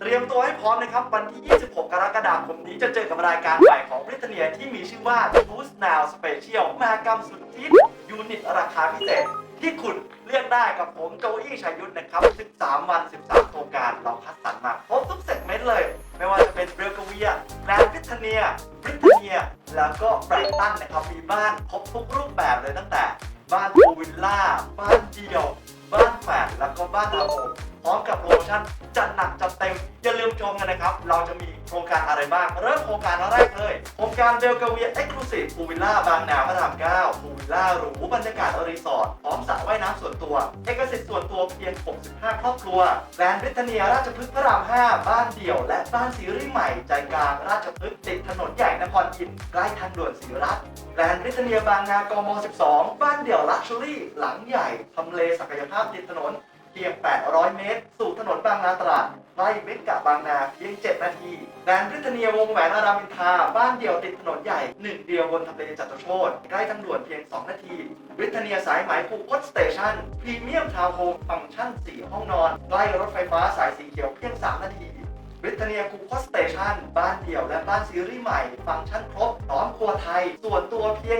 เตรียมตัวให้พร้อมนะครับ วันที่ 26 กรกฎาคมนี้จะเจอกับรายการใหม่ของบริเตเนียที่มีชื่อว่า Boost Now Special มหากรรมสุดฮิตยูนิตราคาพิเศษ ที่คุณเลือกได้กับผมโจอี้ชัยยุทธนะครับ 13 วัน 13 โครงการเราคัดสรรมาครบทุกเซกเมนต์เลย ไม่ว่าจะเป็นเบลกเวียแลนด์บริเตเนียบริเตเนีย แล้วก็ไบรตันนะครับมีบ้านครบทุกรูปแบบเลยตั้งแต่ บ้านวิลล่าบ้านเดี่ยว บ้านแฝดแล้วก็บ้านอาโม พร้อมกับโปรโมชั่นจัดหนักจัดเต็ม อย่าลืมชมกันนะครับ เราจะมีโครงการอะไรบ้าง เริ่มโครงการแรกเลย โครงการเบลกาเวียเอ็กซ์คลูซีฟพูวิลล่าบางนาพระราม9พูวิลล่าหรูบรรยากาศรีสอร์ทพร้อมสระว่ายน้ำส่วนตัว เอกสิทธิ์ส่วนตัวเพียง 65 ครอบครัวแลนด์บริเตเนียราชพฤกษ์พระราม 5 บ้านเดี่ยว และบ้านซีรีส์ใหม่ใจกลางราชพฤกษ์ติดถนนใหญ่นครอินทร์ใกล้ทางด่วนศรีรัตน์แลนด์บริเตเนียบางนากม 12 บ้านเดี่ยวลักชัวรี่หลังใหญ่ทำเลศักยภาพติดถนน เพียง 800 เมตร สู่ถนนบางนาตราดใกล้เมกะบางนาเพียง 7 นาทีแลนด์ริเตเนียวงแหวนอารามินทราบ้านเดี่ยวติดถนนใหญ่หนึ่งเดียวบนทำเลจัตุโชตใกล้ทางด่วนเพียง 2 นาทีริเตเนียสายไหมภูคตสเตชันพรีเมียมทาวน์โฮมฟังก์ชัน 4 ห้องนอนใกล้รถไฟฟ้าสายสีเขียวเพียง 3 นาทีบริเตเนียคูคอสเตชันบ้านเดี่ยวและบ้านซีรีส์ใหม่ ฟังก์ชันครบพร้อมครัวไทย ส่วนตัวเพียง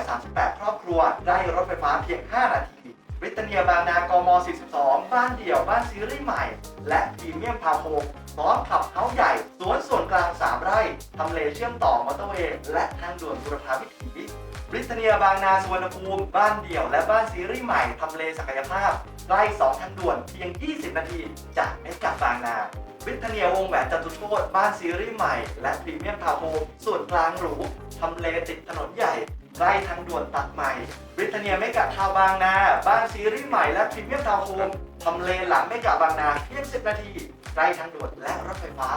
138 ครอบครัว ได้รถไฟฟ้าเพียง 5 นาที ริเตเนียบางนากม 42 บ้านเดี่ยวบ้านซีรีส์ใหม่ และพรีเมียมทาห์โฮมพร้อมขับเฮ้าใหญ่สวนส่วนกลาง 3 ไร่ ทำเลเชื่อมต่อมอเตอร์เวย์และทางด่วนบุรพาวิถีบริเตเนียบางนาสุวรรณภูมิ บ้านเดี่ยวและบ้านซีรีส์ใหม่ ทำเลศักยภาพใกล้2ทางด่วนเพียง 20 นาที จากเมกะบางนาบริเตเนียวงแหวนจตุโชตบ้านซีรีส์ใหม่ และพรีเมียมทาวน์โฮมส่วนกลางหรู ทำเลติดถนนใหญ่ ใกล้ทางด่วนตัดใหม่บริเตเนียเมกะทาวบางนา บ้านซีรีส์ใหม่และพรีเมียมทาวน์โฮมทำเลหลังเมกะบางนาเพียง10 นาทีใกล้ทางด่วนและรถไฟฟ้า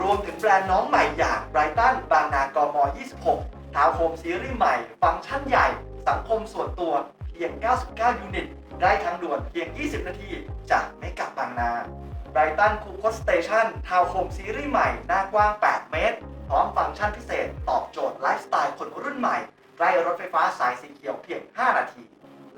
รวมถึงแบรนด์น้องใหม่อย่างไบรตันบางนากม 26 ทาวน์โฮมซีรีส์ใหม่ ฟังก์ชันใหญ่ สังคมส่วนตัวเพียง 99 ยูนิต ได้ทางด่วนเพียง 20 นาที จากเมกะบางนาไบรตันคูคอสเตชันทาวน์โฮมซีรีส์ใหม่ หน้ากว้าง 8 เมตร พร้อมฟังก์ชันพิเศษ ตอบโจทย์ไลฟ์สไตล์คนรุ่นใหม่ ใกล้รถไฟฟ้าสายสีเขียวเพียง 5 นาที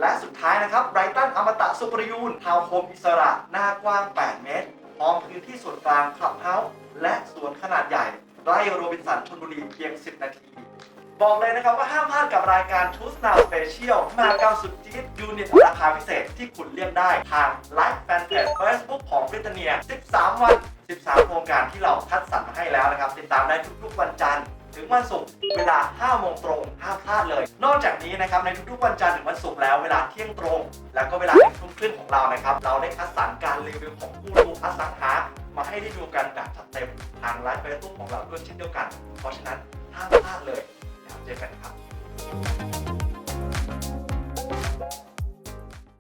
และสุดท้ายนะครับไบรตันอมตะสุปรยูนทาวน์โฮมอิสระหน้ากว้าง 8 เมตรพร้อมพื้นที่ส่วนกลางคลับเฮาส์และสวนขนาดใหญ่ใกล้โรบินสันชนบุรีเพียง 10 นาที บอกเลยนะครับว่าห้ามพลาดกับรายการ Choose Now Special มากรรมสุดจี๊ดยูนิตราคาพิเศษที่คุณเลือกได้ทางไลฟ์แฟนเพจ Facebook ของบริเตเนีย 13 วัน 13 โครงการที่เราคัดสรรมาให้แล้วนะครับ ติดตามได้ทุกๆวันจันทร์ ถึงวันศุกร์เวลา 5 โมงตรงห้ามพลาดเลย นอกจากนี้นะครับในทุกๆวันจันทร์ถึงวันศุกร์แล้วเวลาเที่ยงตรง แล้วก็เวลาหนึ่งทุ่มครึ่งของเรานะครับ เราได้คัดสรรการรีวิวของผู้รู้อสังหามาให้ได้ดูกันแบบจัดเต็มทางไลฟ์เฟซบุ๊กของเราด้วยเช่นเดียวกัน เพราะฉะนั้นห้ามพลาดเลยแล้วเจอกันครับ